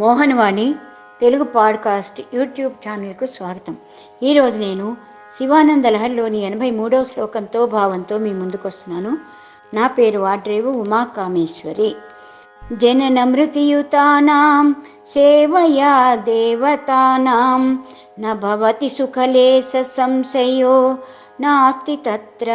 Mohan Vani Telugu podcast YouTube ఛానల్కు స్వాగతం. ఈరోజు నేను శివానంద లహరిలోని ఎనభై మూడవ శ్లోకంతో భావంతో మీ ముందుకు వస్తున్నాను నా పేరు వాడ్రేవు ఉమా కామేశ్వరి జనన మృతియుతానాం సేవయా దేవతానాం న భవతి సుఖలేశ సంశయో నాస్తి తత్ర.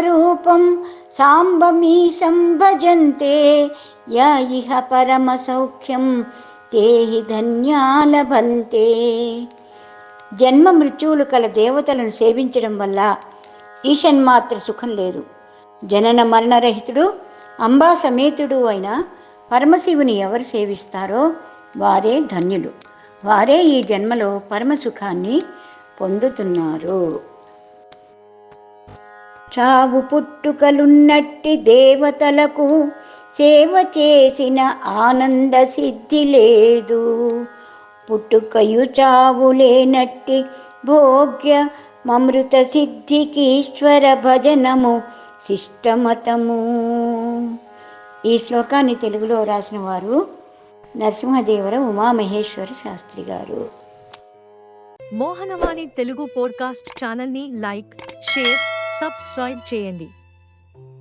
రూపం సాంబమీశం భజంతే య ఇహ పరమసౌఖ్యం తే హి ధన్యా లభంతే. జన్మ మృత్యువులు కల దేవతలను సేవించడం వల్ల ఈషన్మాత్ర సుఖం లేదు. జనన మరణరహితుడు అంబా సమేతుడు అయిన పరమశివుని ఎవరు సేవిస్తారో వారే ధన్యులు. వారే ఈ జన్మలో పరమసుఖాన్ని పొందుతున్నారు. చావు పుట్టుకలున్నట్టి దేవతలకు సేవ చేసిన ఆనంద సిద్ధి లేదు. పుట్టుకయు చావులేనట్టి భోగ్య మమృత సిద్ధికి ఈశ్వర భజనము శిష్టమతము. ఈ శ్లోకాన్ని తెలుగులో రాసిన వారు నరసింహదేవర ఉమామహేశ్వర శాస్త్రి గారు. మోహనవాణి తెలుగు పోడ్కాస్ట్ ఛానల్ని లైక్ షేర్ సబ్స్క్రైబ్ చేయండి.